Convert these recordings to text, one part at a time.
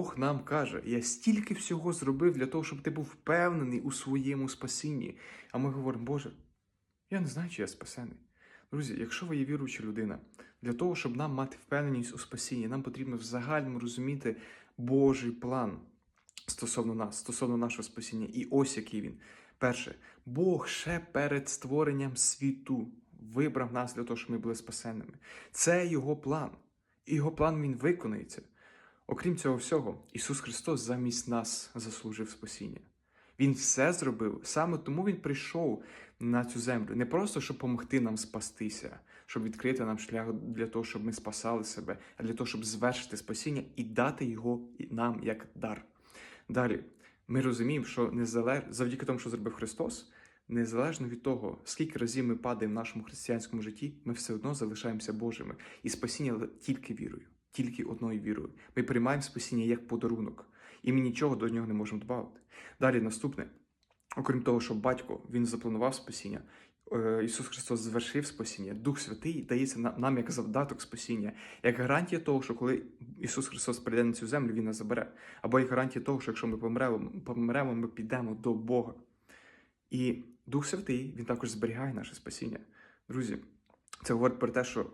Бог нам каже: я стільки всього зробив для того, щоб ти був впевнений у своєму спасінні. А ми говоримо, Боже, я не знаю, чи я спасений. Друзі, якщо ви є віруюча людина, для того, щоб нам мати впевненість у спасінні, нам потрібно в загальному розуміти Божий план стосовно нас, стосовно нашого спасіння. І ось який він. Перше, Бог ще перед створенням світу вибрав нас для того, щоб ми були спасенними. Це його план. І його план він виконається. Окрім цього всього, Ісус Христос замість нас заслужив спасіння. Він все зробив, саме тому Він прийшов на цю землю. Не просто, щоб допомогти нам спастися, щоб відкрити нам шлях для того, щоб ми спасали себе, а для того, щоб звершити спасіння і дати його нам як дар. Далі, ми розуміємо, що незалеж... завдяки тому, що зробив Христос, незалежно від того, скільки разів ми падаємо в нашому християнському житті, ми все одно залишаємося Божими. І спасіння тільки вірою, тільки одною вірою. Ми приймаємо спасіння як подарунок, і ми нічого до нього не можемо додати. Далі наступне, окрім того, що батько він запланував спасіння. е, Ісус Христос звершив спасіння, Дух Святий дається нам як завдаток спасіння, як гарантія того, що коли Ісус Христос прийде на цю землю, Він нас забере. Або як гарантія того, що якщо ми помремо, помремо, ми підемо до Бога. І Дух Святий Він також зберігає наше спасіння. Друзі, це говорить про те, що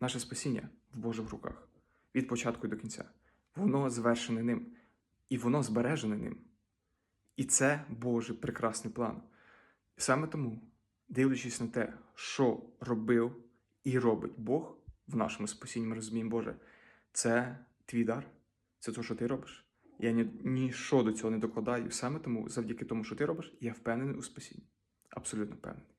наше спасіння в Божих руках від початку до кінця. Воно звершене ним, і воно збережене ним. І це Божий прекрасний план. І саме тому, дивлячись на те, що робив і робить Бог в нашому спасінні, ми розуміємо, Боже, це твій дар, це те, що ти робиш. Я ні, ніщо до цього не докладаю. Саме тому, завдяки тому, що ти робиш, я впевнений у спасінні. Абсолютно впевнений.